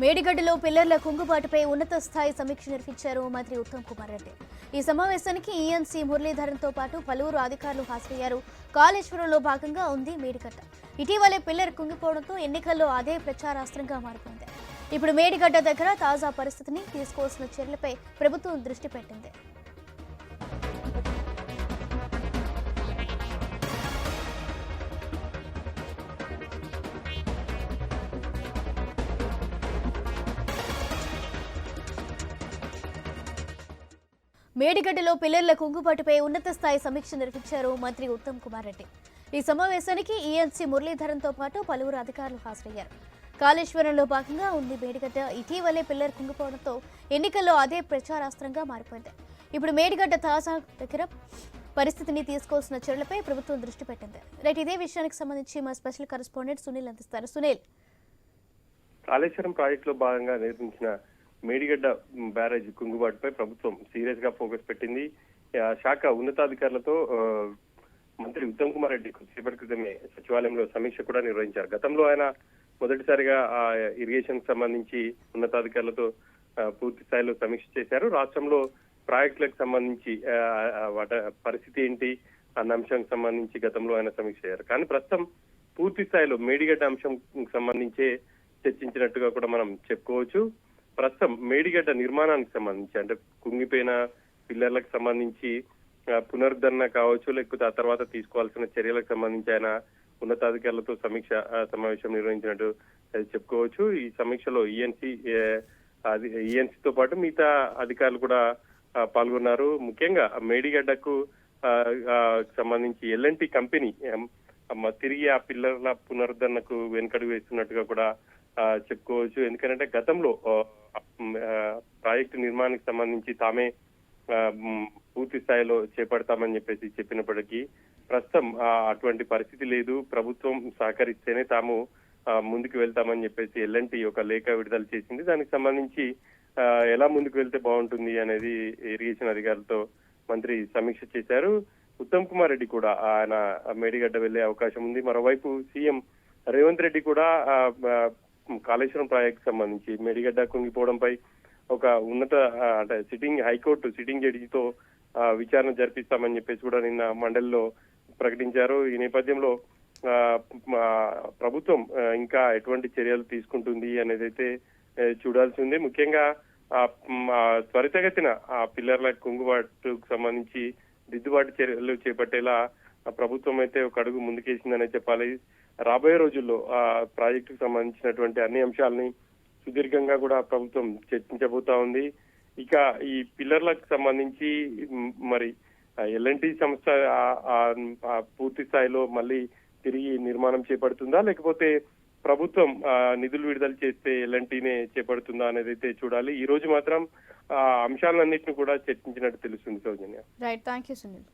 మేడిగడ్డలో పిల్లర్ల కుంగుబాటుపై ఉన్నత స్థాయి సమీక్ష నిర్వహించారు మంత్రి ఉత్తమ్ కుమార్ రెడ్డి. ఈ సమావేశానికి ఈఎన్సీ మురళీధరన్తో పాటు పలువురు అధికారులు హాజరయ్యారు. కాళేశ్వరంలో భాగంగా ఉంది మేడిగడ్డ. ఇటీవలే పిల్లర్ కుంగిపోవడంతో ఎన్నికల్లో అదే ప్రచారాస్త్రంగా మారుతుంది ఇప్పుడు మేడిగడ్డ దగ్గర తాజా పరిస్థితిని తీసుకోవాల్సిన చర్యలపై ప్రభుత్వం దృష్టి పెట్టింది. మేడిగడ్డలో పిల్లర్ల కుంగుబాటుపై ఉన్నత స్థాయి సమీక్ష నిర్వహించారు మంత్రి ఉత్తమ్ కుమార్ రెడ్డి. ఈ సమావేశానికి ఈఎన్సీ మురళీధరన్తో పాటు పలువురు అధికారులు హాజరయ్యారు. కాళేశ్వరంలో భాగంగా ఉంది మేడిగడ్డ. ఇటీవలే పిల్లర్ కుంగిపోవడంతో ఎన్నికల్లో అదే ప్రచారాస్త్రంగా మారిపోయింది. ఇప్పుడు మేడిగడ్డ తాజా దగ్గర పరిస్థితిని తీసుకోవాల్సిన చర్యలపై ప్రభుత్వం దృష్టి పెట్టింది. రైట్ ఇదే విషయానికి సంబంధించి మా స్పెషల్ కరెస్పాండెంట్ సునీల్ అందిస్తారు. సునీల్. కాళేశ్వరం ప్రాజెక్టులో భాగంగా నిర్మించిన మేడిగడ్డ బ్యారేజ్ కుంగుబాటుపై ప్రభుత్వం సీరియస్గా ఫోకస్ పెట్టింది. శాఖ ఉన్నతాధికారులతో మంత్రి ఉత్తమ్ కుమార్ రెడ్డి కొద్దిసేపటి క్రితమే సచివాలయంలో సమీక్ష కూడా నిర్వహించారు. గతంలో ఆయన మొదటిసారిగా ఆ ఇరిగేషన్ సంబంధించి ఉన్నతాధికారులతో పూర్తి స్థాయిలో సమీక్ష చేశారు. రాష్ట్రంలో ప్రాజెక్టులకు సంబంధించి వాట పరిస్థితి ఏంటి అన్న అంశానికి సంబంధించి గతంలో ఆయన సమీక్ష చేశారు కానీ ప్రస్తుతం పూర్తి స్థాయిలో మేడిగడ్డ అంశం సంబంధించే చర్చించినట్టుగా కూడా మనం చెప్పుకోవచ్చు. ప్రస్తుతం మేడిగడ్డ నిర్మాణానికి సంబంధించి అంటే కుంగిపోయిన పిల్లర్లకు సంబంధించి పునరుద్ధరణ కావచ్చు లేకపోతే ఆ తర్వాత తీసుకోవాల్సిన చర్యలకు సంబంధించి ఆయన ఉన్నతాధికారులతో సమీక్ష సమావేశం నిర్వహించినట్టు చెప్పుకోవచ్చు. ఈ సమీక్షలో ఈఎన్సీ ఈఎన్సీతో పాటు మిగతా అధికారులు కూడా పాల్గొన్నారు. ముఖ్యంగా మేడిగడ్డకు ఆ, సంబంధించి ఎల్ఎన్టీ కంపెనీ తిరిగి ఆ పిల్లర్ల పునరుద్ధరణకు వెనుకడుగు వేస్తున్నట్టుగా కూడా చెప్పుకోవచ్చు. ఎందుకంటే గతంలో ప్రాజెక్టు నిర్మాణానికి సంబంధించి తామే ఆ, పూర్తి స్థాయిలో చేపడతామని చెప్పేసి చెప్పినప్పటికీ ప్రస్తుతం అటువంటి పరిస్థితి లేదు. ప్రభుత్వం సహకరిస్తేనే తాము ముందుకు వెళ్తామని చెప్పేసి ఎల్ఎన్టీ ఒక లేఖ విడుదల చేసింది. దానికి సంబంధించి ఎలా ముందుకు వెళ్తే బాగుంటుంది అనేది ఇరిగేషన్ అధికారులతో మంత్రి సమీక్ష చేశారు. ఉత్తమ్ కుమార్ రెడ్డి కూడా ఆయన మేడిగడ్డ వెళ్ళే అవకాశం ఉంది. మరోవైపు సీఎం రేవంత్ రెడ్డి కూడా కాళేశ్వరం ప్రాజెక్ట్ సంబంధించి మెడిగడ్డ కుంగిపోవడంపై ఒక ఉన్నత అంటే సిట్టింగ్ హైకోర్టు సిట్టింగ్ జడ్జితో విచారణ జరిపిస్తామని చెప్పేసి కూడా నిన్న మండలిలో ప్రకటించారు. ఈ నేపథ్యంలో ప్రభుత్వం ఇంకా ఎటువంటి చర్యలు తీసుకుంటుంది అనేది అయితే చూడాల్సి ఉంది. ముఖ్యంగా ఆ, త్వరితగతిన ఆ పిల్లర్ల కుంగుబాటుకు సంబంధించి దిద్దుబాటు చర్యలు చేపట్టేలా ప్రభుత్వం అయితే ఒక అడుగు ముందుకేసిందనే చెప్పాలి. రాబోయే రోజుల్లో ఆ ప్రాజెక్టుకు సంబంధించినటువంటి అన్ని అంశాలని సుదీర్ఘంగా కూడా ప్రభుత్వం చర్చించబోతా ఉంది. ఇక ఈ పిల్లర్లకు సంబంధించి మరి ఎల్ఎన్టీ సంస్థ ఆ- పూర్తి స్థాయిలో మళ్ళీ తిరిగి నిర్మాణం చేపడుతుందా? లేకపోతే ప్రభుత్వం నిధులు విడుదల చేస్తే ఎల్ఎన్టీనే చేపడుతుందా అనేది అయితే చూడాలి. ఈ రోజు మాత్రం ఆ అంశాలన్నింటినీ కూడా చర్చించినట్టు తెలుస్తుంది Soujanya. Right thank you Sunil